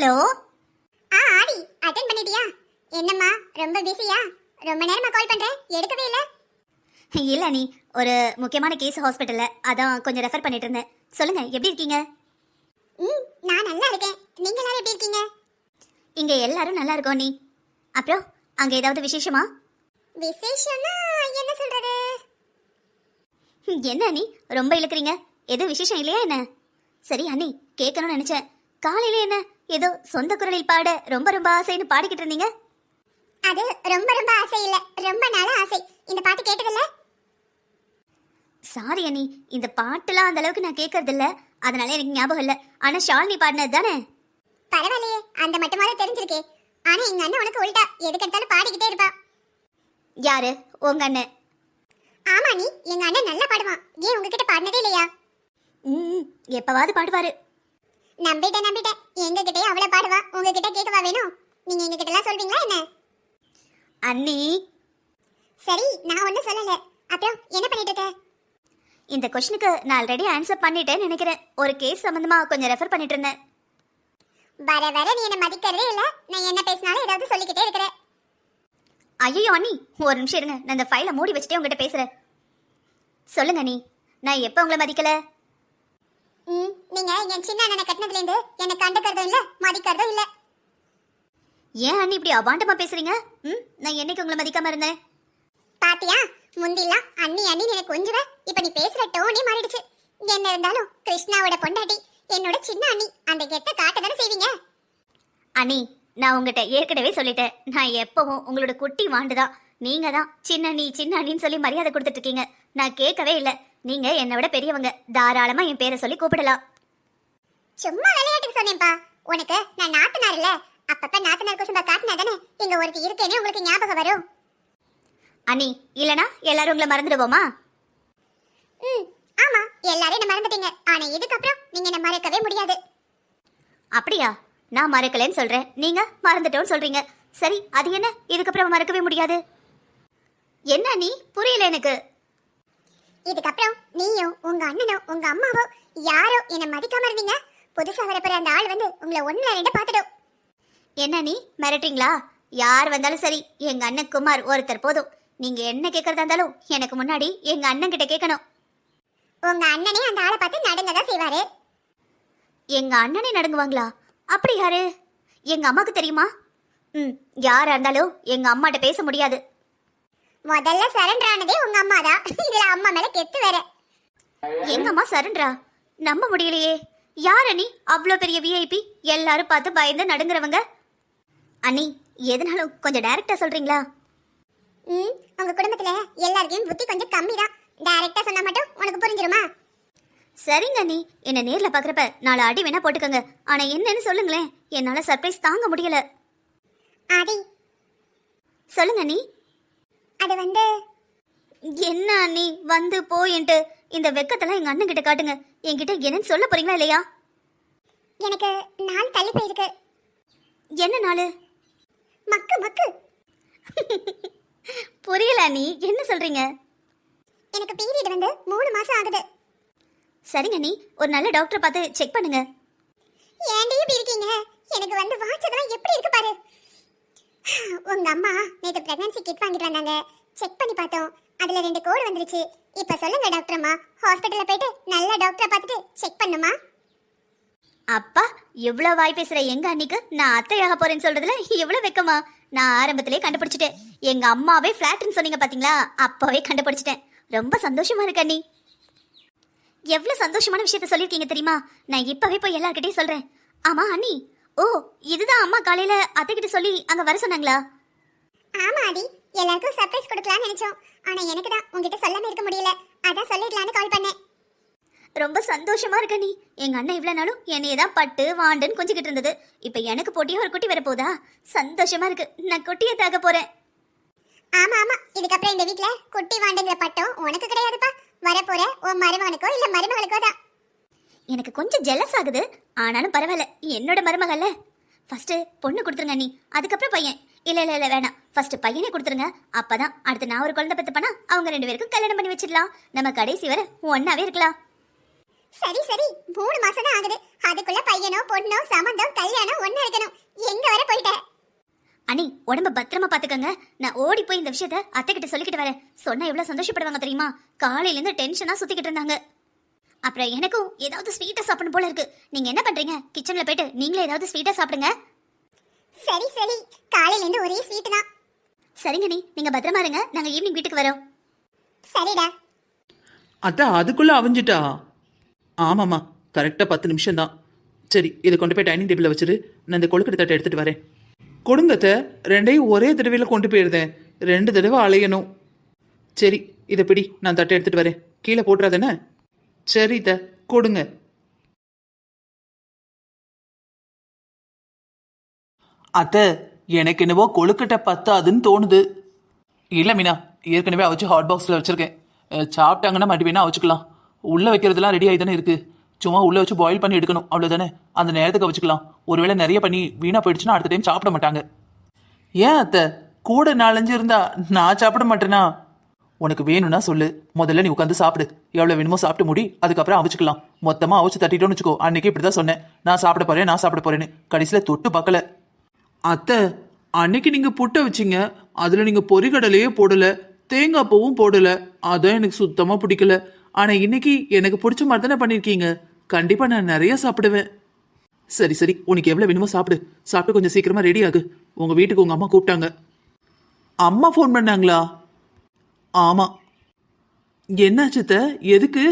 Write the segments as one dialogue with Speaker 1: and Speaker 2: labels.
Speaker 1: Hello?
Speaker 2: ஆ ஆடி attend பண்ணிட்டியா? என்னம்மா ரொம்ப பிஸியா ரொம்ப நேரமா கால் பண்றேன் எடுக்கவே இல்ல.
Speaker 1: இல்ல நீ ஒரு முக்கியமான கேஸ் ஹாஸ்பிட்டல்ல அதான் கொஞ்சம் ரெஃபர் பண்ணிட்டு இருந்தேன். சொல்லுங்க எப்படி இருக்கீங்க?
Speaker 2: ம் நான் நல்லா இருக்கேன். நீங்க எல்லாரும் எப்படி இருக்கீங்க?
Speaker 1: இங்க எல்லாரும் நல்லா இருக்கோம் நீ அப்புறம் அங்க ஏதாவது விசேஷமா?
Speaker 2: விசேஷம்னா என்ன சொல்றது?
Speaker 1: என்ன நீ ரொம்ப இழுக்கிறீங்க. எதுவும் விசேஷம் இல்லையா என்ன? சரி அண்ணி கேட்கணும்னு நினைச்சேன். காலையில என்ன? ஏதோ சொந்த குரலில் பாட ரொம்ப ரொம்ப ஆசைன்னு பாடிக்கிட்டு இருந்தீங்க?
Speaker 2: அது ரொம்ப ரொம்ப ஆசை இல்ல. ரொம்ப நாள ஆசை. இந்த பாட்டு கேட்டதில்ல?
Speaker 1: சாரி அண்ணி. இந்த பாட்டுலாம் அந்த அளவுக்கு நான் கேட்கறது இல்ல அதனால எனக்கு ஞாபகம் இல்ல. ஆனா ஷாலினி பாடினது தானே?
Speaker 2: பரவாயில்லையே. அந்த மட்டுமாவது தெரிஞ்சிருக்கே. ஆனா எங்க அண்ணன் உனக்கு உள்டா. எதுக்கு எடுத்தாலும் பாடிக்கிட்டே இருப்பா.
Speaker 1: யாரு? உங்க அண்ணன்.
Speaker 2: ஆமா நீ எங்க அண்ணன் நல்லா பாடுவான். ஏன் உங்ககிட்ட பாடினதே இல்லையா?
Speaker 1: ம் எப்பவாவது பாடுவாரு.
Speaker 2: நம்பிட்டேன் நம்பிட்டேன். எங்க கிட்டயே அவள பாடுவா உங்ககிட்ட கேட்கவா வேணும் நீங்க எங்க கிட்ட எல்லாம் சொல்வீங்களா என்ன?
Speaker 1: அண்ணி.
Speaker 2: சரி நான் ஒண்ணும் சொல்லல. அப்புறம் என்ன பண்ணிட்டு இருக்க?
Speaker 1: இந்த கொஸ்டினுக்கு நான் ஆல்ரெடி ஆன்சர் பண்ணிட்டேன்னு நினைக்கிறேன். ஒரு கேஸ் சம்பந்தமா கொஞ்சம் ரெஃபர் பண்ணிட்டு இருந்தேன்.
Speaker 2: வர வர நீ என்ன மதிக்கிறதே இல்ல. நான் என்ன பேசினாலும் ஏதாவது சொல்லிக்கிட்டே இருக்கிற
Speaker 1: ஐயோ அண்ணி. ஒரு நிமிஷம் இருங்க. நான் இந்த ஃபைலை மூடி வச்சுட்டே உங்ககிட்ட பேசுறேன். சொல்லுங்க அண்ணி. நான் எப்போ உங்களை மதிக்கல?
Speaker 2: ம் நீங்க என் சின்ன அண்ணனை கட்டினதுல இருந்து என்ன கண்டுக்கிறதும் இல்ல மதிக்கிறதும் இல்ல.
Speaker 1: ஏன் அண்ணி இப்படி அபாண்டமா பேசுறீங்க? ம் நான் என்னைக்கு உங்களை மதிக்காம இருந்தேன்?
Speaker 2: பாத்தியா முந்திலாம் அண்ணி அண்ணி எனக்கு கொஞ்சுவ. இப்ப நீ பேசுற டோனே மாறிடுச்சு. என்ன இருந்தாலும் கிருஷ்ணாவோட பொண்டாட்டி என்னோட சின்ன அண்ணி அந்த கெட்ட காட்ட தானே செய்வீங்க?
Speaker 1: அண்ணி நான் உங்ககிட்ட ஏற்கனவே சொல்லிட்டேன். நான் எப்பவும் உங்களோட குட்டி வாண்டுதான் நீங்க தான் சின்ன அண்ணி சின்ன அண்ணின்னு சொல்லி மரியாதை கொடுத்துட்டு இருக்கீங்க. நான் கேட்கவே இல்லை. நீங்க என்னை விட பெரியவங்க. தாராளமா என் பேரை சொல்லி கூப்பிடலாம்.
Speaker 2: சும்மா விளையாட்டுக்கு சொன்னேன்ப்பா. உனக்கு நான் நாத்தனார் இல்ல அப்பப்ப நாத்தனார் குசும்ப காட்டினா தானே இங்க ஒருத்தி இருக்கேனே உங்களுக்கு ஞாபகம் வரும்.
Speaker 1: அண்ணி இல்லனா எல்லாரும் உங்களை மறந்துடுவோமா?
Speaker 2: ம் ஆமா. எல்லாரும் என்ன மறந்துட்டீங்க. ஆனா இதுக்கப்புறம் நீங்க என்ன மறக்கவே முடியாது.
Speaker 1: அப்படியா? நான் மறக்கலைன்னு சொல்றேன். நீங்க மறந்துட்டோன்னு சொல்றீங்க. சரி அது என்ன? இதுக்கப்புறம் மறக்கவே முடியாது. என்ன நீ புரியல எனக்கு.
Speaker 2: இதுக்கப்புறம் நீயும் உங்க அண்ணனும் உங்க அம்மாவோ யாரோ என்ன மதிக்காம இருந்தீங்க. புதுசா வரப்போற அந்த ஆள் வந்து உங்களை ஒண்ணுல ரெண்டு பாத்துடும்
Speaker 1: என்ன நீ? மிரட்டுறீங்களா? யார் வந்தாலும் சரி எங்க அண்ணன் குமார் ஒருத்தர் போதும். நீங்க என்ன கேட்கறதா இருந்தாலும் எனக்கு முன்னாடி எங்க அண்ணன் கிட்ட கேட்கணும்.
Speaker 2: உங்க அண்ணனே அந்த ஆளை பார்த்து நடுங்க தான் செய்வாரு.
Speaker 1: எங்க அண்ணனே நடுங்குவாங்களா? அப்படி யாரு? எங்க அம்மாக்கு தெரியுமா? ம் யாரா இருந்தாலும் எங்க அம்மாட்ட பேச முடியாது.
Speaker 2: முதல்ல சரண்டர் ஆனதே உங்க அம்மா தான் இதுல அம்மா மேல கெத்து வேற.
Speaker 1: எங்க அம்மா சரண்டரா நம்ப முடியலையே. யார் அண்ணி? அவ்வளோ பெரிய விஐபி எல்லாரும் பார்த்து பயந்து நடுங்குறவங்க. அண்ணி எதனாலும் கொஞ்சம் டைரக்டா சொல்றீங்களா?
Speaker 2: ம் உங்க குடும்பத்துல எல்லாருக்கும் புத்தி கொஞ்சம் கம்மி தான் டைரக்டா சொன்னா மட்டும் உனக்கு புரிஞ்சிருமா?
Speaker 1: சரிங்க அண்ணி. என்ன நேர்ல பாக்குறப்ப நாலு அடி வேணா போட்டுக்கோங்க. ஆனா என்னன்னு சொல்லுங்களேன். என்னால சர்ப்ரைஸ் தாங்க முடியல.
Speaker 2: ஆதி.
Speaker 1: சொல்லுங்க அண்ணி.
Speaker 2: அது வந்து
Speaker 1: என்ன அண்ணி வந்து போயின்ட்டு இந்த வெக்கத்தெல்லாம் எங்க அண்ணன் கிட்ட காட்டுங்க. என்கிட்ட என்னன்னு சொல்ல போறீங்களா இல்லையா?
Speaker 2: எனக்கு நாள் தள்ளி போயிருக்கு
Speaker 1: என்ன நாளு?
Speaker 2: மக்கு மக்கு.
Speaker 1: புரியல அண்ணி என்ன சொல்றீங்க?
Speaker 2: எனக்கு பீரியட் வந்து மூணு மாசம் ஆகுது.
Speaker 1: சரிங்க அண்ணி ஒரு நல்ல டாக்டரை பார்த்து செக் பண்ணுங்க.
Speaker 2: ஏன்டி இப்படி இருக்கீங்க? எனக்கு வந்து வாட்சதெல்லாம் எப்படி இருக்கு பாரு? உங்க அம்மா நேத்து பிரெக்னன்சி கிட் வாங்கிட்டு வந்தாங்க. செக் பண்ணி பார்த்தோம். அதுல ரெண்டு கோடு வந்துருச்சு. இப்ப சொல்லுங்க டாக்டர் அம்மா. ஹாஸ்பிட்டல்ல போயிட்டு நல்ல டாக்டரை பார்த்துட்டு செக் பண்ணுமா?
Speaker 1: அப்பா எவ்வளவு வாய் பேசுற எங்க அன்னிக்கு நான் அத்தையாக போறேன்னு சொல்றதுல எவ்வளவு வெக்கமா? நான் ஆரம்பத்திலே கண்டுபிடிச்சிட்டேன். எங்க அம்மாவே ஃபிளாட்னு சொன்னீங்க பாத்தீங்களா? அப்பவே கண்டுபிடிச்சிட்டேன். ரொம்ப சந்தோஷமா இருக்கு அண்ணி. எவ்வளவு சந்தோஷமான விஷயத்த சொல்லிருக்கீங்க தெரியுமா? நான் இப்பவே போய் எல்லார்கிட்டையும் சொல்றேன். ஆமா அண்ணி ஓ இதுதான் அம்மா காலையில அத்தை கிட்ட சொல்லி அங்க வர சொன்னாங்களா?
Speaker 2: ஆமா ஆதி. எல்லாருக்கும் சர்ப்ரைஸ் கொடுக்கலாம்னு நினைச்சோம். ஆனா எனக்கு தான். உங்ககிட்ட சொல்லாம இருக்க முடியல. அதான் சொல்லிடலான்னு கால் பண்ணேன்.
Speaker 1: ரொம்ப சந்தோஷமா இருக்க நீ. எங்க அண்ணன் இவ்வளவு நாளும் என்னைய தான் பட்டு வாண்டுன்னு கொஞ்சிக்கிட்டு இருந்தது. இப்ப எனக்கு போட்டியா ஒரு குட்டி வரப்போதா சந்தோஷமா இருக்கு. நான் குட்டியை தாக போறேன்.
Speaker 2: ஆமா ஆமா. இதுக்கப்புறம் இந்த வீட்ல குட்டி வாண்டுங்கிற பட்டம் உனக்கு கிடையாதுப்பா. வரப்போற உன் மருமகனுக்கோ இல்ல மருமகளுக்கோ தான்.
Speaker 1: எனக்கு கொஞ்சம் ஜெலஸ் ஆகுது. ஆனாலும் பரவாயில்ல என்னோட மருமகள்ல. ஃபர்ஸ்ட் பொண்ணு கொடுத்துருங்க நீ அதுக்கப்புறம் பையன். இல்ல இல்ல இல்ல வேணாம். ஃபர்ஸ்ட் பையனே கொடுத்துருங்க. அப்பதான் அடுத்து நான் ஒரு குழந்தை பெத்து பண்ணா அவங்க ரெண்டு பேருக்கும் கல்யாணம் பண்ணி வச்சிடலாம். நம்ம கடைசி வரை ஒன்னாவே இருக்கலாம்.
Speaker 2: சரி சரி. மூணு மாசம் தான் ஆகுது. அதுக்குள்ள பையனோ பொண்ணோ சம்மந்தம் கல்யாணம் ஒண்ணு இருக்கணும். எங்க வர போயிட்ட?
Speaker 1: அண்ணி உடம்ப பத்திரமா பாத்துக்கங்க. நான் ஓடி போய் இந்த விஷயத்த அத்தை கிட்ட சொல்லிக்கிட்டு வரேன். சொன்னா எவ்வளவு சந்தோஷப்படுவாங்க தெரியுமா? காலையில இருந்து டென்ஷனா சுத்திக்கிட்டு இருந்தாங்க. அப்புறம் எனக்கும் ஏதாவது ஸ்வீட்டா சாப்பிடணும் போல இருக்கு. நீங்க என்ன பண்றீங்க? கிச்சன்ல போயிட்டு நீங்களே ஏதாவது ஸ்வீட்டா சாப்பிடுங்க.
Speaker 2: சரி சரி. காலையில இருந்து ஒரே ஸ்வீட் தான்.
Speaker 1: சரிங்க நீ நீங்க பத்திரமா இருங்க. நாங்க ஈவினிங் வீட்டுக்கு வரோம்.
Speaker 2: சரிடா.
Speaker 3: அத்தை அதுக்குள்ள அவிஞ்சிட்டா? ஆமாம்மா. கரெக்டாக பத்து நிமிஷம் தான். சரி இதை கொண்டு போய் டைனிங் டேபிளில் வச்சுரு. நான் இந்த கொழுக்கட்டை தட்டை எடுத்துட்டு வரேன். கொடுங்க அத்தை. ரெண்டையும் ஒரே தடவையில் கொண்டு போயிருந்தேன் ரெண்டு தடவை அலையணும். சரி இதை பிடி. நான் தட்டை எடுத்துட்டு வரேன். கீழே போட்டுறாதானே சரி கொடுங்க. அத்தை எனக்கு என்னவோ கொழுக்கட்டை பத்தாதுன்னு தோணுது. இல்லை மீனா ஏற்கனவே அவிச்சு ஹாட் பாக்ஸில் வச்சுருக்கேன். சாப்பிட்டாங்கன்னா மறுபடியும் வேணா அவிச்சுக்கலாம். உள்ளே வைக்கிறதுலாம் ரெடி ஆகி தானே இருக்குது சும்மா உள்ளே வச்சு பாயில் பண்ணி எடுக்கணும். அவ்வளோதானே அந்த நேரத்துக்கு வச்சுக்கலாம் ஒருவேளை நிறைய பண்ணி வீணாக போயிடுச்சுன்னா அடுத்த டைம் சாப்பிட மாட்டாங்க. ஏன் அத்தை? கூட நாலஞ்சு இருந்தா நான் சாப்பிட மாட்டேனா? உனக்கு வேணும்னா சொல்லு. முதல்ல நீ உட்காந்து சாப்பிடு. எவ்வளோ வேணுமோ சாப்பிட்டு முடி அதுக்கப்புறம் அவிச்சுக்கலாம். மொத்தமாக அவிச்சு தட்டிட்டோன்னு வச்சுக்கோ. அன்னைக்கு இப்படி தான் சொன்னேன். நான் சாப்பிட போறேன் நான் சாப்பிட போறேன்னு. கடைசியில் தொட்டு பார்க்கல. அத்தை அன்னைக்கு நீங்க புட்டை வச்சிங்க. அதுல நீங்க பொறிகடலையே போடல. தேங்காய் பூவும் போடல. அதான் எனக்கு சுத்தமா பிடிக்கல. ஆனா இன்னைக்கு எனக்கு பிடிச்ச மாதிரி தானே பண்ணிருக்கீங்க கண்டிப்பா நான் நிறைய சாப்பிடுவேன். சரி சரி. உனக்கு எவ்வளவு வேணுமோ சாப்பிடு. சாப்பிட்டு கொஞ்சம் சீக்கிரமா ரெடி ஆகு. உங்க வீட்டுக்கு உங்க அம்மா கூப்பிட்டாங்க. அம்மா ஃபோன் பண்ணாங்களா? ஆமா. என்னாச்சுத்தை எதுக்கு?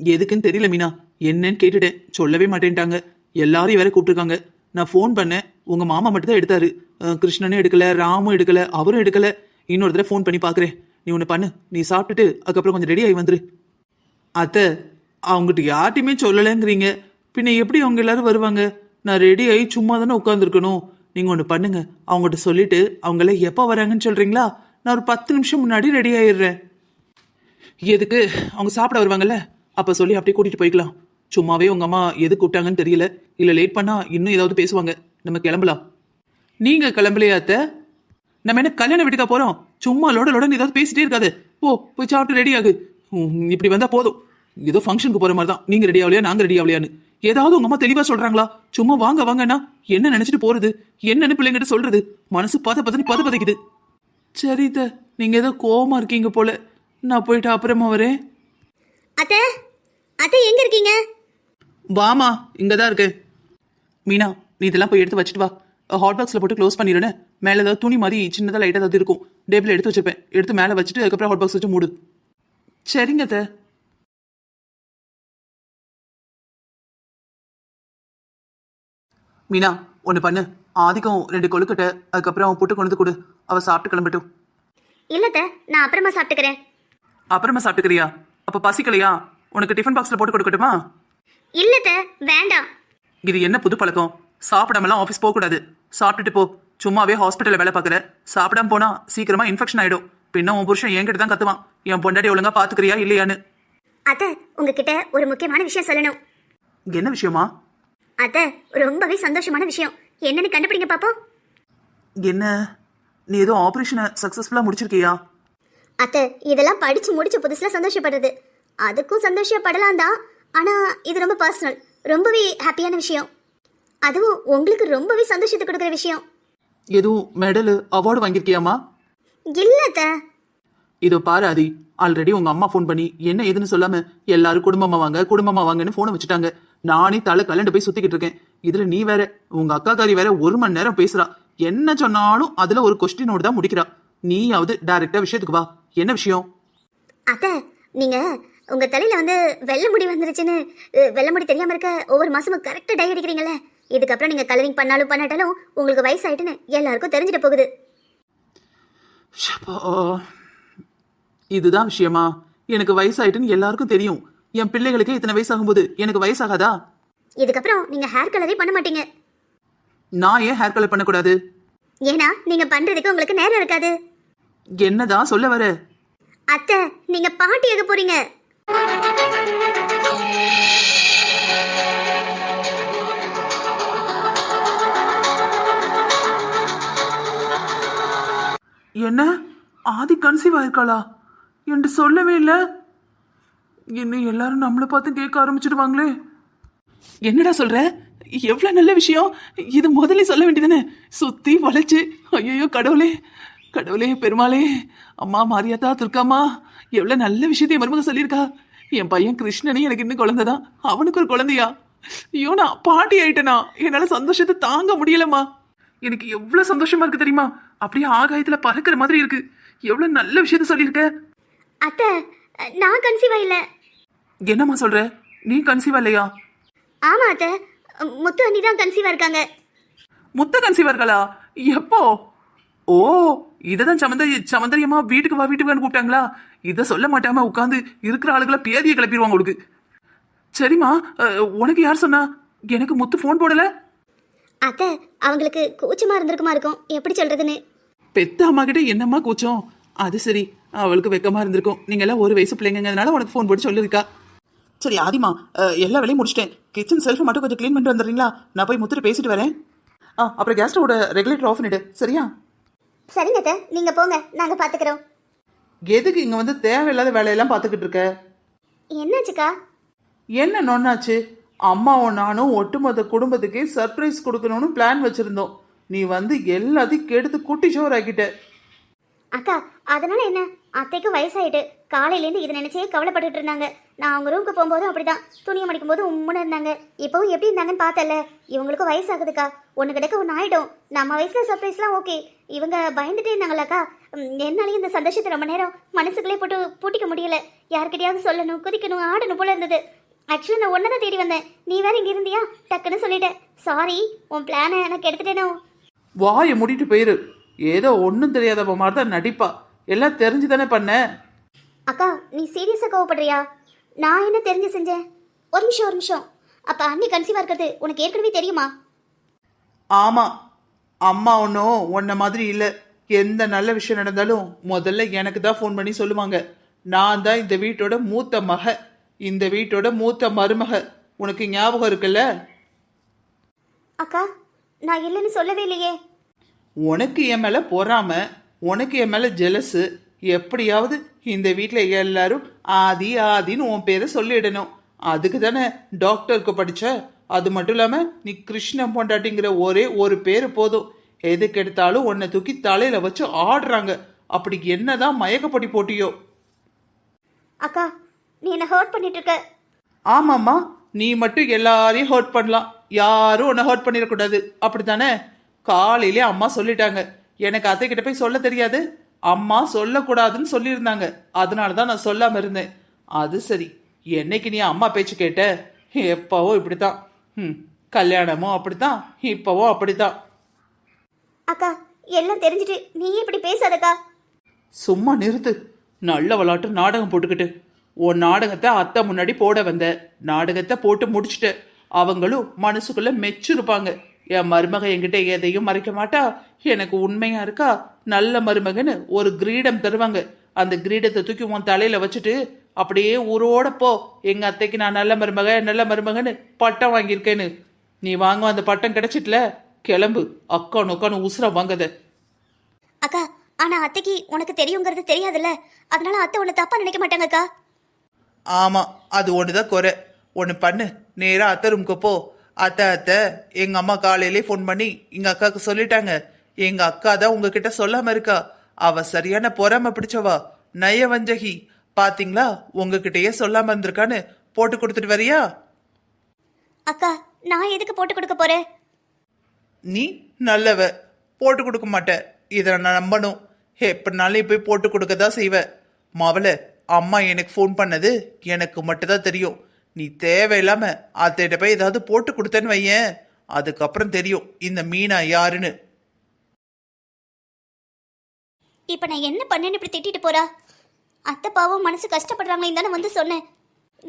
Speaker 3: எதுக்குன்னு தெரியல மீனா. என்னன்னு கேட்டுட்டேன். சொல்லவே மாட்டேன்ட்டாங்க. எல்லாரையும் வேற கூப்பிட்டுருக்காங்க. நான் ஃபோன் பண்ணேன். உங்க மாமா மட்டும் தான் எடுத்தாரு கிருஷ்ணனும் எடுக்கல ராமும் எடுக்கல அவரும் எடுக்கல. இன்னொரு தடவை ஃபோன் பண்ணி பார்க்குறேன் நீ ஒன்று பண்ணு. நீ சாப்பிட்டுட்டு அதுக்கப்புறம் கொஞ்சம் ரெடி ஆகி வந்துரு. அத்தை அவங்ககிட்ட யார்ட்டையுமே சொல்லலைங்கிறீங்க. பின்ன எப்படி அவங்க எல்லாரும் வருவாங்க? நான் ரெடி ஆகி சும்மா தானே உட்காந்துருக்கணும் நீங்கள் ஒன்று பண்ணுங்க. அவங்ககிட்ட சொல்லிட்டு அவங்கள எப்போ வராங்கன்னு சொல்கிறீங்களா நான் ஒரு பத்து நிமிஷம் முன்னாடி ரெடி ஆயிடுறேன். எதுக்கு? அவங்க சாப்பிட வருவாங்கல்ல? அப்போ சொல்லி அப்படியே கூட்டிட்டு போய்க்கலாம். சும்மாவே உங்க அம்மா எது கூப்பிட்டாங்கன்னு தெரியல. இல்லை லேட் பண்ணா இன்னும் ஏதாவது பேசுவாங்க. நம்ம கிளம்பலாம். நீங்க கிளம்பலையா அத்த? நம்ம என்ன கல்யாணம் வீட்டுக்கா போறோம்? சும்மா லோட லோட ஏதாவது பேசிட்டே இருக்காது. போ போய் சாப்பிட்டு ரெடி ஆகு. இப்படி வந்தா போதும். ஏதோ ஃபங்க்ஷனுக்கு போற மாதிரி தான். நீங்க ரெடி ஆகலையா நாங்க ரெடி ஆகலையான்னு. ஏதாவது உங்க அம்மா தெளிவா சொல்றாங்களா? சும்மா வாங்க வாங்கன்னா என்ன நினைச்சிட்டு போறது? என்னன்னு பிள்ளைங்கிட்ட சொல்றது? மனசு பத பதனி பத பதைக்குது. சரி த நீங்க ஏதோ கோவமா இருக்கீங்க போல. நான் போயிட்டு அப்புறமா வரேன்.
Speaker 1: அத்தை அத்தை எங்க இருக்கீங்க?
Speaker 3: வாமா இங்க தான் இருக்கேன். மீனா நீ இதெல்லாம் போய் எடுத்து வச்சுட்டு வா. ஹாட் பாக்ஸில் போட்டு க்ளோஸ் பண்ணிடுனே மேலே ஏதாவது துணி மாதிரி சின்னதாக லைட்டாக ஏதாவது இருக்கும். டேபிள் எடுத்து வச்சிருப்பேன். எடுத்து மேலே வச்சுட்டு அதுக்கப்புறம் ஹாட் பாக்ஸ் வச்சு மூடு. சரிங்க அத்தை. மீனா ஒன்று பண்ணு. ஆதிக்கம் ரெண்டு கொழுக்கட்டை அதுக்கப்புறம் புட்டு கொண்டு கொடு. அவள் சாப்பிட்டு கிளம்பட்டும்
Speaker 1: இல்லத்த நான் அப்புறமா சாப்பிட்டுக்கிறேன்.
Speaker 3: அப்புறமா சாப்பிட்டுக்கிறியா? அப்போ பசிக்கலையா? உனக்கு டிஃபன் பாக்ஸில் போட்டு கொடுக்கட்டுமா?
Speaker 1: இல்லத்த வேண்டாம்.
Speaker 3: இது என்ன புது பழக்கம்? சாப்பிடாமலாம் ஆஃபீஸ் போகக்கூடாது. சாப்பிட்டுட்டு போ. சும்மாவே ஹாஸ்பிட்டலில் வேலை பார்க்குற. சாப்பிடாம போனா சீக்கிரமா இன்ஃபெக்ஷன் ஆயிடும். பின்ன உன் புருஷன் என்கிட்ட தான் கத்துவான். என் பொண்டாட்டி ஒழுங்கா பாத்துக்கிறியா இல்லையான்னு.
Speaker 1: அத்தை உங்ககிட்ட ஒரு முக்கியமான விஷயம் சொல்லணும்.
Speaker 3: என்ன விஷயமா?
Speaker 1: அத்தை ரொம்பவே சந்தோஷமான விஷயம். என்னன்னு கண்டுபிடிங்க பாப்போம்.
Speaker 3: என்ன? நீ ஏதோ ஆபரேஷனை சக்சஸ்ஃபுல்லா முடிச்சிருக்கியா?
Speaker 1: அத்தை இதெல்லாம் படிச்சு முடிச்ச புதுசுல சந்தோஷப்படுறது. அதுக்கும் சந்தோஷப்படலாம் தான் ஆனா இது ரொம்ப பர்சனல் ரொம்பவே ஹாப்பியான விஷயம். அதுவும் உங்களுக்கு ரொம்பவே சந்தோஷத்தை கொடுக்குற விஷயம்.
Speaker 3: எதுவும் மெடலு அவார்டு வாங்கியிருக்கியாமா
Speaker 1: இல்ல அத்தை.
Speaker 3: இதோ பாரு ஆதி. ஆல்ரெடி உங்க அம்மா ஃபோன் பண்ணி என்ன ஏதுன்னு சொல்லாம எல்லாரும் குடும்பமா வாங்க குடும்பமா வாங்கன்னு போனை வச்சுட்டாங்க. நானே தலை கலண்டு போய் சுத்திக்கிட்டு இருக்கேன். இதுல நீ வேற உங்க அக்காக்காரி வேற ஒரு மணி நேரம் பேசுறா. என்ன சொன்னாலும் அதுல ஒரு கொஸ்டினோடு தான் முடிக்கிறா. நீயாவது டைரக்டா விஷயத்துக்கு வா. என்ன விஷயம்?
Speaker 1: அத்தை நீங்க உங்க தலையில வந்து வெள்ளை முடி வந்துருச்சுன்னு வெள்ளை முடி தெரியாம இருக்க ஒவ்வொரு மாசமும் கரெக்டா டை அடிக்கிறீங்கல்ல? இதுக்கப்புறம் நீங்க கலரிங் பண்ணாலும் பண்ணாட்டாலும் உங்களுக்கு வயசாயிட்டுன்னு எல்லாருக்கும் தெரிஞ்சிட்டு போகுது.
Speaker 3: இதுதான் விஷயமா? எனக்கு வயசாயிட்டுன்னு எல்லாருக்கும் தெரியும். என் பிள்ளைகளுக்கே இத்தனை வயசாகும்போது எனக்கு வயசாகாதா?
Speaker 1: இதுக்கப்புறம் நீங்க ஹேர் கலரே பண்ண மாட்டீங்க.
Speaker 3: நான் ஏன் ஹேர் கலர் பண்ணக்கூடாது?
Speaker 1: ஏன்னா நீங்க பண்றதுக்கு உங்களுக்கு நேரம் இருக்காது.
Speaker 3: என்னதான் சொல்ல வர?
Speaker 1: அத்தை நீங்க பாட்டி ஆக போறீங்க?
Speaker 3: என்ன? ஆதி கன்சீவ் ஆயிருக்காளா? என்று சொல்லவே இல்ல. என்ன எல்லாரும் நம்மளை பார்த்து கேட்க ஆரம்பிச்சிடுவாங்களே. என்னடா சொல்ற? எவ்வளவு நல்ல விஷயம்? இது முதல்ல சொல்ல வேண்டியதுன்னு சுத்தி வளைச்சு. ஐயோ கடவுளே. கடவுளே பெருமாளே. அம்மா மாரியாத்தா துர்க்காம்மா எவ்வளவு நல்ல விஷயத்தை என் மருமக சொல்லியிருக்கா. என் பையன் கிருஷ்ணனே எனக்கு இன்னும் குழந்தைதான். அவனுக்கு ஒரு குழந்தையா? ஐயோ நான் பாட்டி ஆயிட்டேனா? என்னால சந்தோஷத்தை தாங்க முடியலம்மா. எனக்கு எவ்வளவு சந்தோஷமா இருக்கு தெரியுமா? அப்படியே ஆகாயத்துல பறக்கிற மாதிரி இருக்கு. எவ்வளவு நல்ல விஷயத்த சொல்லியிருக்க.
Speaker 1: அத்தை நான் கன்சீவ் ஆயில
Speaker 3: என்னம்மா சொல்ற? நீ கன்சீவ் இல்லையா
Speaker 1: ஆமா அத்தை. முத்து அண்ணி தான் கன்சீவா இருக்காங்க.
Speaker 3: முத்த கன்சீவர்களா எப்போ? ஓ இததான் சமந்தரி சமந்தரியம்மா வீட்டுக்கு வா வீட்டுக்கு வான்னு கூப்பிட்டாங்களா? இத சொல்ல மாட்டாம உட்காந்து இருக்கிற ஆளுகளை பேதிய கிளப்பிடுவாங்க உங்களுக்கு சரிம்மா உனக்கு யார் சொன்னா? எனக்கு முத்து ஃபோன் போடல.
Speaker 1: அத்தை அவங்களுக்கு கூச்சமா இருந்திருக்குமா இருக்கும். எப்படி சொல்றதுன்னு?
Speaker 3: பெத்த அம்மா கிட்ட என்னம்மா கூச்சம்? அது சரி அவளுக்கு வெக்கமா இருந்திருக்கும். நீங்க எல்லாம் ஒரு வயசு பிள்ளைங்கிறதுனால உனக்கு ஃபோன் போட்டு சொல்லியிருக்கா சரி ஆதிமா எல்லா வேலையும் முடிச்சிட்டேன். கிச்சன் செல்ஃப் மட்டும் கொஞ்சம் க்ளீன் பண்ணிட்டு வந்துடுறீங்களா? நான் போய் முத்துட்டு பேசிட்டு வரேன். ஆ அப்புறம் கேஸ் ஸ்டவோட ரெகுலேட்டர் ஆஃப் பண்ணிடு. சரியா?
Speaker 1: சரிங்க அத்தை. நீங்க போங்க. நாங்க பாத்துக்கிறோம்.
Speaker 3: எதுக்கு இங்க வந்து தேவையில்லாத வேலையெல்லாம் பார்த்துக்கிட்டு இருக்க?
Speaker 1: என்னாச்சுக்கா?
Speaker 3: என்ன நொன்னாச்சு? அம்மாவும் நானும் ஒட்டுமொத்த குடும்பத்துக்கே சர்ப்ரைஸ் கொடுக்கணும்னு பிளான் வச்சிருந்தோம். நீ வந்து எல்லாத்தையும் கெடுத்து குட்டி ஷோர் ஆக்கிட்ட.
Speaker 1: அக்கா அதனால என்ன? அத்தைக்கு வயசாயிட்டு காலையிலேருந்து இதை நினைச்சே கவலைப்பட்டுட்டு இருந்தாங்க. நான் அவங்க ரூமுக்கு போகும்போதும் அப்படிதான். துணியை மடிக்கும் போது உம்முன்னு இருந்தாங்க. இப்போவும் எப்படி இருந்தாங்கன்னு பார்த்தல இவங்களுக்கும் வயசாகுதுக்கா. ஒன்று கிடக்க ஒன்று ஆயிடும். நம்ம வயசுல சர்ப்ரைஸ்லாம் ஓகே இவங்க பயந்துட்டே இருந்தாங்களாக்கா. என்னாலையும் இந்த சந்தோஷத்தை ரொம்ப நேரம் மனசுக்குள்ளே போட்டு பூட்டிக்க முடியல. யார்கிட்டயாவது சொல்லணும் குதிக்கணும் ஆடணும் போல இருந்தது. ஆக்சுவலி நான் ஒன்றை தான் தேடி வந்தேன். நீ வேற இங்கே இருந்தியா? டக்குன்னு சொல்லிட்டேன். சாரி உன் பிளானை எனக்கு எடுத்துட்டேனோ?
Speaker 3: வாயை மூடிட்டு போயிரு. ஏதோ ஒன்றும் தெரியாதவ மாதிரி தான் நடிப்பா. எல்லாம் தெரிஞ்சு தானே பண்ண?
Speaker 1: அக்கா நீ சீரியஸாக கோவப்படுறியா? நான் என்ன தெரிஞ்சு செஞ்சேன்? ஒரு நிமிஷம் ஒரு நிமிஷம். அப்போ அண்ணி கன்சீவாக இருக்கிறது உனக்கு ஏற்கனவே தெரியுமா?
Speaker 3: ஆமா. அம்மா ஒன்றும் உன்ன மாதிரி இல்லை. எந்த நல்ல விஷயம் நடந்தாலும் முதல்ல எனக்கு தான் ஃபோன் பண்ணி சொல்லுவாங்க. நான் தான் இந்த வீட்டோட மூத்த மக. இந்த வீட்டோட மூத்த மருமக. உனக்கு ஞாபகம் இருக்குல்ல?
Speaker 1: அக்கா நான் இல்லைன்னு சொல்லவே இல்லையே.
Speaker 3: உனக்கு என் மேல பொறாம. உனக்கு என் மேல ஜெலஸு எப்படியாவது இந்த வீட்டில் எல்லாரும் ஆதி ஆதின்னு உன் பேரை சொல்லிடணும். அதுக்கு தானே டாக்டருக்கு படிச்ச? அது மட்டும் இல்லாம நீ கிருஷ்ணன் பொண்டாட்டிங்கிற ஒரே ஒரு பேர் போதும். எதுக்கு எடுத்தாலும் உன்னை தூக்கி தலையில வச்சு ஆடுறாங்க. அப்படி என்னதான் மயக்கப்படி போட்டியோ?
Speaker 1: அக்கா நீ என்ன ஹர்ட் பண்ணிட்டு இருக்க
Speaker 3: ஆமாம்மா நீ மட்டும் எல்லாரையும் ஹர்ட் பண்ணலாம். யாரும் உன்னை ஹர்ட் பண்ணிடக்கூடாது. அப்படித்தானே? காலையிலே அம்மா சொல்லிட்டாங்க. எனக்கு அத்தை கிட்ட போய் சொல்ல தெரியாது. அம்மா சொல்லக்கூடாதுன்னு சொல்லியிருந்தாங்க. அதனால தான் நான் சொல்லாம இருந்தேன். அது சரி. என்னைக்கு நீ அம்மா பேச்சு கேட்ட? எப்பவோ இப்படித்தான். ம் கல்யாணமும் அப்படித்தான். இப்பவும் அப்படித்தான்.
Speaker 1: அக்கா எல்லாம் தெரிஞ்சுட்டு நீ இப்படி பேசாதக்கா.
Speaker 3: சும்மா நிறுத்து. நல்ல விளாட்டு நாடகம் போட்டுக்கிட்டு. உன் நாடகத்தை அத்தை முன்னாடி போட வந்த. நாடகத்தை போட்டு முடிச்சிட்ட. அவங்களும் மனசுக்குள்ள மெச்சிருப்பாங்க. என் மருமக என்கிட்ட எதையும் மறைக்க மாட்டா. எனக்கு உண்மையா இருக்கா? நல்ல மருமகன்னு ஒரு கிரீடம் தருவாங்க. அந்த கிரீடத்தை தூக்கி உன் தலையில வச்சுட்டு அப்படியே ஊரோட போ. எங்க அத்தைக்கு நான் நல்ல மருமக நல்ல மருமகன்னு பட்டம் வாங்கியிருக்கேன்னு. நீ வாங்க அந்த பட்டம் கிடைச்சிட்டுல கிளம்பு. அக்கா நொக்கான்னு உசுர வாங்கத.
Speaker 1: அக்கா ஆனா அத்தைக்கு உனக்கு தெரியுங்கிறது தெரியாதுல்ல? அதனால அத்தை உன்னை தப்பா நினைக்க மாட்டாங்கக்கா
Speaker 3: ஆமா அது ஒண்ணுதான் குறை. ஒன்று பண்ணு. நேரா அத்தை ரூமுக்கு போ. அத்தை அத்தை எங்க அம்மா காலையிலே ஃபோன் பண்ணி எங்க அக்காவுக்கு சொல்லிட்டாங்க. எங்க அக்கா தான் உங்ககிட்ட சொல்லாம இருக்கா? அவ சரியான பொறாம பிடிச்சவா? நயவஞ்சகி. பாத்தீங்களா? உங்ககிட்டயே சொல்லாம இருந்திருக்கான்னு போட்டு கொடுத்துட்டு வரியா?
Speaker 1: அக்கா நான் எதுக்கு போட்டு கொடுக்க போறேன்?
Speaker 3: நீ நல்லவ. போட்டு கொடுக்க மாட்ட. இதை நான் நம்பணும். எப்படினாலும் போய் போட்டு கொடுக்க தான் செய்வ. மவள அம்மா எனக்கு ஃபோன் பண்ணது எனக்கு மட்டும்தான் தெரியும். நீ தேவையில்லாம அத்தைகிட்ட போய் ஏதாவது போட்டு கொடுத்தேன்னு வையேன். அதுக்கப்புறம் தெரியும் இந்த மீனா யாருன்னு.
Speaker 1: இப்போ நான் என்ன பண்ணேன்னு இப்படி திட்டிட்டு போறா? அத்தை பாவம் மனசு கஷ்டப்படுறாங்களேன்னு தானே வந்து சொன்னேன்.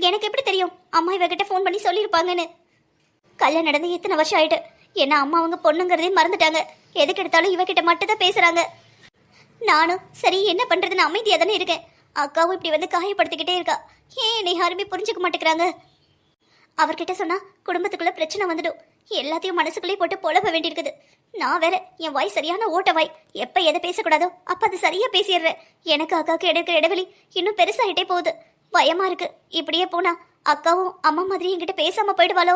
Speaker 1: எனக்கு எப்படி தெரியும்? அம்மா இவகிட்ட ஃபோன் பண்ணி சொல்லியிருப்பாங்கன்னு. கல்யாணம் நடந்து எத்தனை வருஷம் ஆயிட்டு? ஏன்னா அம்மா அவங்க பொண்ணுங்கிறதே மறந்துட்டாங்க. எதுக்கு எடுத்தாலும் இவகிட்ட மட்டும் தான் பேசுறாங்க. நானும் சரி என்ன பண்றதுன்னு அமைதியாக தானே இருக்கேன். அக்காவும் இப்படி வந்து காயப்படுத்திக்கிட்டே இருக்கா. ஏன் என்னை யாருமே புரிஞ்சுக்க மாட்டேங்கிறாங்க? அவர்கிட்ட சொன்னா குடும்பத்துக்குள்ள பிரச்சனை வந்துடும். எல்லாத்தையும் மனசுக்குள்ளே போட்டு புலப்ப வேண்டியிருக்குது. நான் வேற என் வாய் சரியான ஓட்ட வாய். எப்ப எதை பேசக்கூடாதோ அப்ப அது சரியா பேசிடுறேன். எனக்கு அக்காவுக்கு எடுக்கிற இடைவெளி இன்னும் பெருசாயிட்டே போகுது. பயமா இருக்கு. இப்படியே போனா அக்காவும் அம்மா மாதிரி என்கிட்ட பேசாம போயிடுவாளோ?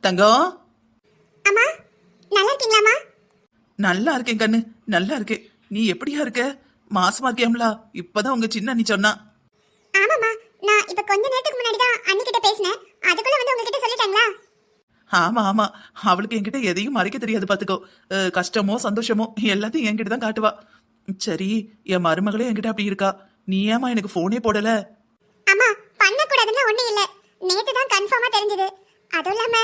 Speaker 3: தங்கம்
Speaker 2: அம்மா நல்லா இருக்கீங்களாம்மா?
Speaker 3: நல்லா இருக்கேன் கண்ணு. நல்லா இருக்கேன் நீ எப்படியா இருக்க? மாசமா இருக்கியாம்லா இப்பதான் உங்க சின்ன அண்ணி சொன்னா.
Speaker 2: ஆமாம்மா. நான் இப்ப கொஞ்ச நேரத்துக்கு முன்னாடி தான் அண்ணிக்கிட்ட பேசினேன். அதுக்குள்ள வந்து உங்ககிட்ட சொல்லிட்டாங்களா?
Speaker 3: ஆமா ஆமா. அவளுக்கு என்கிட்ட எதையும் மறைக்க தெரியாது பாத்துக்கோ. கஷ்டமோ சந்தோஷமோ எல்லாத்தையும் என்கிட்ட தான் காட்டுவா. சரி என் மருமகளே என்கிட்ட அப்படி இருக்கா? நீ ஏமா எனக்கு போனே போடல?
Speaker 2: அம்மா பண்ணக்கூடாதுன்னு ஒண்ணும் இல்ல. நேத்து தான் கன்ஃபார்மா தெரிஞ்சது. அதுவும் இல்லாம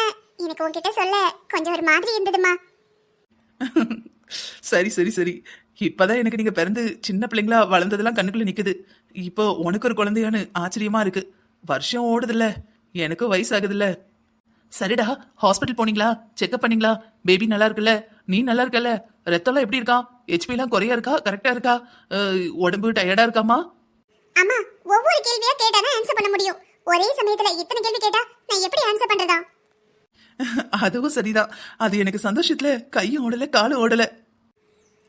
Speaker 2: எனக்கு உன்கிட்ட சொல்ல கொஞ்சம் ஒரு மாதிரி இருந்ததுமா
Speaker 3: சரி சரி சரி. இப்பதான் எனக்கு நீங்க பிறந்து சின்ன பிள்ளைங்களா வளர்ந்ததெல்லாம் கண்ணுக்குள்ள நிக்குது. இப்போ உனக்கு ஒரு குழந்தையான்னு ஆச்சரியமா இருக்கு. வருஷம் ஓடுதுல்ல. எனக்கும் வயசாகுதுல்ல. சரிடா ஹாஸ்பிட்டல் போனீங்களா? செக்அப் பண்ணீங்களா? பேபி நல்லா இருக்குல்ல? நீ நல்லா இருக்கல ரத்தம்லாம் எப்படி இருக்கா? ஹெச்பி எல்லாம் குறையா இருக்கா? கரெக்டா இருக்கா? உடம்பு டயர்டா இருக்காமா?
Speaker 2: அம்மா ஒவ்வொரு கேள்வியா கேட்டா தான் ஆன்சர் பண்ண முடியும். ஒரே சமயத்துல இத்தனை கேள்வி கேட்டா நான் எப்படி ஆன்சர் பண்றதா?
Speaker 3: அதுவும் சரிதான். அது எனக்கு சந்தோஷத்துல கையும் ஓடல காலும் ஓடல.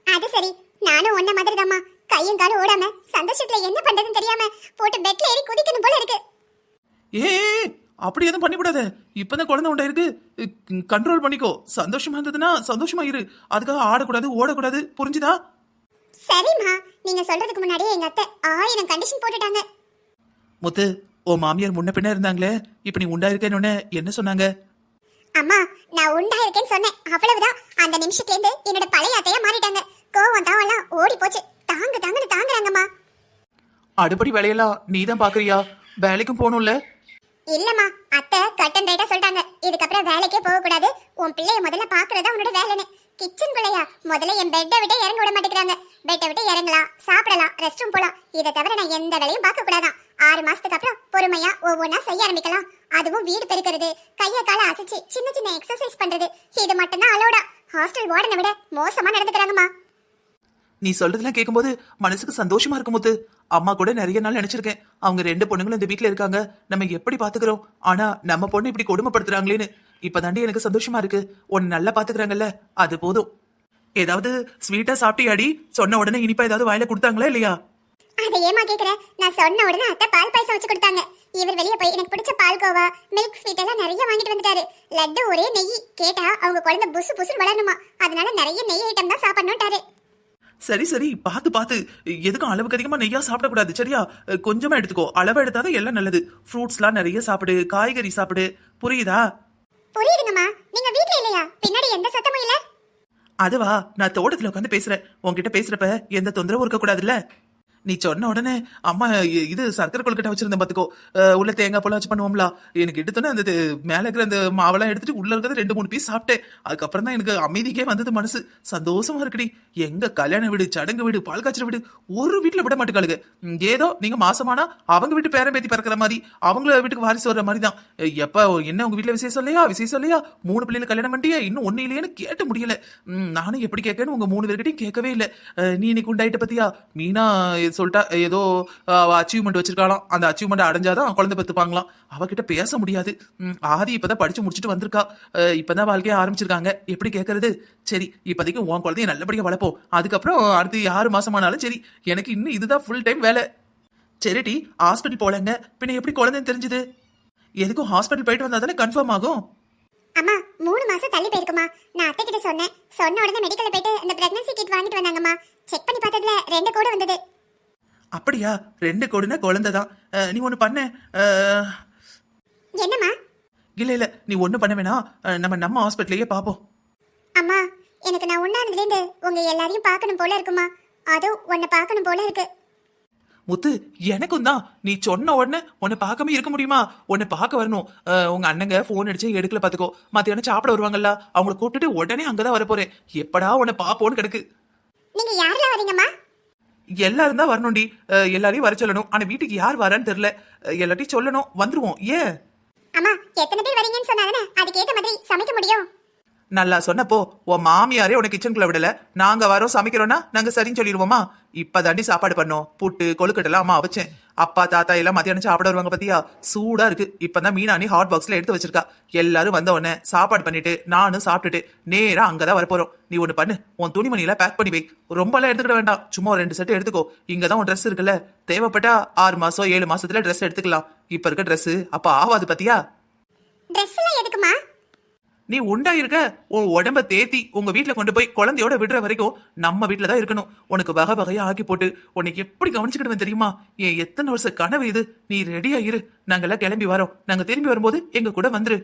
Speaker 2: அது சரி. நானும் உன்ன மாதிரி தாம்மா கையும் காலும் ஓடாம சந்தோஷத்துல என்ன பண்றதுன்னு தெரியாம போட்டு பெட்ல ஏறி குதிக்கணும் போல இருக்கு.
Speaker 3: ஏ அப்படி எதுவும் பண்ணிவிடாத. இப்பதான் குழந்தை உண்டாயிருக்கு கண்ட்ரோல் பண்ணிக்கோ. சந்தோஷமா இருந்ததுன்னா சந்தோஷமா இரு. அதுக்காக ஆடக்கூடாது ஓடக்கூடாது. புரிஞ்சுதா?
Speaker 2: சரிம்மா நீங்க சொல்றதுக்கு முன்னாடியே எங்க அத்தை ஆயிரம் கண்டிஷன் போட்டுட்டாங்க.
Speaker 3: முத்து ஓ மாமியார் முன்ன பின்ன இருந்தாங்களே. இப்ப நீ உண்டாயிருக்கேன்னு என்ன சொன்னாங்க?
Speaker 2: அம்மா நான் உண்டா இருக்கேன்னு சொன்னேன். அவ்வளவுதான். அந்த நிமிஷத்துல இருந்து என்னோட பழைய அத்தையா மாறிட்டாங்க. கோவம் தாவெல்லாம் ஓடி போச்சு. தாங்க தாங்கன்னு தாங்குறாங்கம்மா.
Speaker 3: அடுப்படி வேலையெல்லாம் நீ தான் பாக்குறியா? வேலைக்கும் போகணும்ல.
Speaker 2: இல்லம்மா அத்தை கட்டன் ரைட்டா சொல்லிட்டாங்க. இதுக்கப்புறம் வேலைக்கே போக கூடாது உன் பிள்ளைய முதல்ல பாக்குறதா உன்னோட வேலைன்னு. கிச்சன் பிள்ளையா? முதல்ல என் பெட்டை விட்டு இறங்க விட மாட்டேங்கிறாங்க. பெட்டை விட்டு இறங்கலாம் சாப்பிடலாம் ரெஸ்ட் ரூம் போலாம். இதை தவிர நான் எந்த வேலையும் பார்க்க கூடாதான் ஆறு மாசத்துக்கு அப்புறம் பொறுமையா ஒவ்வொன்றா செய்ய ஆரம்பிக்கலாம். அதுவும் வீடு பெருக்கிறது கைய கால அசைச்சு சின்ன சின்ன எக்ஸசைஸ் பண்றது. இது மட்டும்தான் அலோடா ஹாஸ்டல் வார்டனை விட மோசமா நடந்துக்கிறாங்கம்மா.
Speaker 3: நீ சொல்றதெல்லாம் கேட்கும்போது மனசுக்கு சந்தோஷமா இருக்கும் முத்து. அம்மா கூட நிறைய நாள் நினைச்சிருக்கேன். அவங்க ரெண்டு பொண்ணுங்களும் இந்த வீட்டுல இருக்காங்க. நம்ம எப்படி பாத்துக்கிறோம்? ஆனா நம்ம பொண்ணு இப்படி கொடுமைப்படுத்துறாங்களேன்னு. இப்பதாண்டி எனக்கு சந்தோஷமா இருக்கு. உன்னை நல்லா பாத்துக்கிறாங்கல்ல அது போதும். ஏதாவது ஸ்வீட்டா சாப்பிட்டியாடி? சொன்ன உடனே இனிப்பா ஏதாவது வாயில கொடுத்தாங்களா இல்லையா?
Speaker 2: அதை ஏமா கேக்குற? நான் சொன்ன உடனே அத்தை பால் பாயசம் வச்சு கொடுத்தாங்க. இவர் வெளிய போய் எனக்கு பிடிச்ச பால்கோவா மில்க் ஸ்வீட் எல்லாம் நிறைய வாங்கிட்டு வந்துட்டாரு. லட்டு ஒரே நெய். கேட்டா அவங்க குழந்தை புசு புசுன்னு வளரணுமா? அதனால நிறைய நெய் ஐட்டம் தான் சாப்பிடணும்ட்டாரு.
Speaker 3: சரி சரி பார்த்து பார்த்து. எதுக்கும் அளவுக்கு அதிகமா நெய்யா சாப்பிடக்கூடாது சரியா? கொஞ்சமா எடுத்துக்கோ. அளவா எடுத்தாதான் எல்லாம் நல்லது. ஃப்ரூட்ஸ்லாம் நிறைய சாப்பிடு காய்கறி சாப்பிடு. புரியுதா?
Speaker 2: புரியுதுங்கம்மா. நீங்க வீட்ல இல்லையா? பின்னாடி எந்த சத்தமும் இல்ல?
Speaker 3: அதுவா நான் தோட்டத்துல உட்காந்து பேசுறேன். உன்கிட்ட பேசுறப்ப எந்த தொந்தரவும் இருக்க கூடாதுல்ல நீ சொன்ன உடனே அம்மா இது சர்க்கரை கொழுக்கட்டை வச்சிருந்தேன் பாத்துக்கோ. உள்ள தேங்காய் போல வச்சு பண்ணுவோம்ல. எனக்கு எடுத்தோன்னே அந்த தே- மேல இருக்கிற அந்த மாவெல்லாம் எடுத்துட்டு உள்ள இருக்கிறது ரெண்டு மூணு பீஸ் சாப்பிட்டேன். அதுக்கப்புறம் தான் எனக்கு அமைதிக்கே வந்தது மனசு. சந்தோஷமா இருக்குடி. எங்க கல்யாண வீடு சடங்கு வீடு பால் காய்ச்சல் வீடு ஒரு வீட்டுல விட மாட்டுக்காளுங்க ஏதோ நீங்க மாசமானா அவங்க வீட்டு பேரன் பேத்தி பிறக்கிற மாதிரி அவங்கள வீட்டுக்கு வாரிசு வர்ற மாதிரி தான். எப்ப என்ன உங்க வீட்டுல விசேஷம் இல்லையா? விசேஷம் இல்லையா? மூணு பிள்ளைல கல்யாணம் பண்ணிட்டியா? இன்னும் ஒண்ணு இல்லையான்னு கேட்ட முடியல. நானும் எப்படி கேட்கன்னு உங்க மூணு பேர்கிட்டையும் கேட்கவே இல்லை. நீ இன்னைக்கு உண்டாயிட்ட பத்தியா? மீனா சொல்லிட்டா ஏதோ அச்சீவ்மெண்ட் வச்சிருக்காளாம். அந்த அச்சீவ்மெண்ட் அடைஞ்சாதான் குழந்தை பெத்துப்பாங்களாம். அவகிட்ட பேச முடியாது. ம், ஆதி இப்பதான் படிச்சு முடிச்சுட்டு வந்திருக்கா. இப்பதான் வாழ்க்கைய ஆரம்பிச்சிருக்காங்க. எப்படி கேட்கறது சரி இப்போதைக்கு உன் குழந்தைய நல்லபடியா வளர்ப்போம். அதுக்கப்புறம் அடுத்து ஆறு மாசமானாலும் சரி எனக்கு இன்னும் இதுதான் ஃபுல் டைம் வேலை. சரிடி ஹாஸ்பிட்டல் போலங்க. பின்ன எப்படி குழந்தைன்னு தெரிஞ்சது? எதுக்கும் ஹாஸ்பிட்டல் போயிட்டு வந்தா தானே கன்ஃபார்ம் ஆகும்?
Speaker 2: அம்மா மூணு மாசம் தள்ளி போயிருக்குமா? நான் அத்தை கிட்ட சொன்னேன். சொன்ன உடனே மெடிக்கல்ல போயிட்டு இந்த பிரெக்னன்சி கிட் வாங்கிட்டு வந்தாங்கம்மா. செக் பண்ணி பார்த்ததுல ரெண்டு கூட வந்தது.
Speaker 3: அப்படியா? ரெண்டு கொடுன குழந்தை தான். நீ ஒன்று பண்ண.
Speaker 2: என்னம்மா?
Speaker 3: இல்ல இல்ல நீ ஒன்றும் பண்ண வேணாம் நம்ம நம்ம ஹாஸ்பிட்டலையே பார்ப்போம்
Speaker 2: அம்மா எனக்கு நான் உண்டானதுலேருந்து உங்க எல்லாரையும் பார்க்கணும் போல இருக்குமா? அதுவும் உன்னை பார்க்கணும் போல இருக்கு.
Speaker 3: முத்து எனக்கும் தான். நீ சொன்ன உடனே உன்னை பார்க்காம இருக்க முடியுமா? உன்னை பார்க்க வரணும். உங்க அண்ணங்க ஃபோன் அடிச்சு எடுக்கல பார்த்துக்கோ மத்தியானம் சாப்பிட வருவாங்கல்ல அவங்கள கூப்பிட்டுட்டு உடனே அங்கதான் வர போறேன் எப்படா உன்னை பார்ப்போன்னு கிடக்கு.
Speaker 2: நீங்க யாரெல்லாம் வரீங்கம்மா?
Speaker 3: எல்லாரும் தான் வரணும்டி. எல்லாரையும் வர சொல்லணும். ஆனா வீட்டுக்கு யார் வரான்னு தெரியல. எல்லாத்தையும் சொல்லணும். வந்துருவோம். ஏன்
Speaker 2: அம்மா எத்தனை பேர் வரீங்கன்னு சொன்னாதானே அதுக்கேத்த மாதிரி சமைக்க முடியும்.
Speaker 3: நல்லா சொன்னப்போ உன் மாமியாரே உனக்கு கிச்சனுக்குள்ள விடல. நாங்க வரோம் சமைக்கிறோம்னா நாங்க சரின்னு சொல்லிடுவோமா? இப்பதாண்டி சாப்பாடு பண்ணோம். புட்டு கொழுக்கட்டெல்லாம் அம்மா வச்சேன். அப்பா தாத்தா எல்லாம் மத்தியானம் சாப்பிட வருவாங்க பாத்தியா? சூடா இருக்கு. இப்பதான் மீனாணி ஹாட் பாக்ஸ்ல எடுத்து வச்சிருக்கா. எல்லாரும் வந்த உடனே சாப்பாடு பண்ணிட்டு நானும் சாப்பிட்டுட்டு நேரா அங்கதான் வரப்போறோம். நீ ஒண்ணு பண்ணு. உன் துணிமணி எல்லாம் பேக் பண்ணி வை. ரொம்ப எல்லாம் எடுத்துக்கிட வேண்டாம். சும்மா ஒரு ரெண்டு செட் எடுத்துக்கோ. இங்கதான் உன் ட்ரெஸ் இருக்குல்ல. தேவைப்பட்டா ஆறு மாசம் ஏழு மாசத்துல ட்ரெஸ் எடுத்துக்கலாம். இப்ப இருக்க ட்ரெஸ் அப்ப ஆவாது பாத்தியா?
Speaker 2: ட்ரெஸ் எல்லாம் எதுக்குமா?
Speaker 3: நீ உண்டா இருக்க உன் உடம்ப தேத்தி உங்க வீட்டுல கொண்டு போய் குழந்தையோட விடுற வரைக்கும் நம்ம வீட்ல தான் இருக்கணும். உனக்கு வகை வகையா ஆக்கி போட்டு உன்னை எப்படி கவனிச்சுக்கிடுவேன் தெரியுமா? என் எத்தனை வருஷம் கனவு இது. நீ ரெடியா இரு. நாங்கெல்லாம் கிளம்பி வரோம். நாங்க திரும்பி வரும்போது எங்க கூட வந்துரு.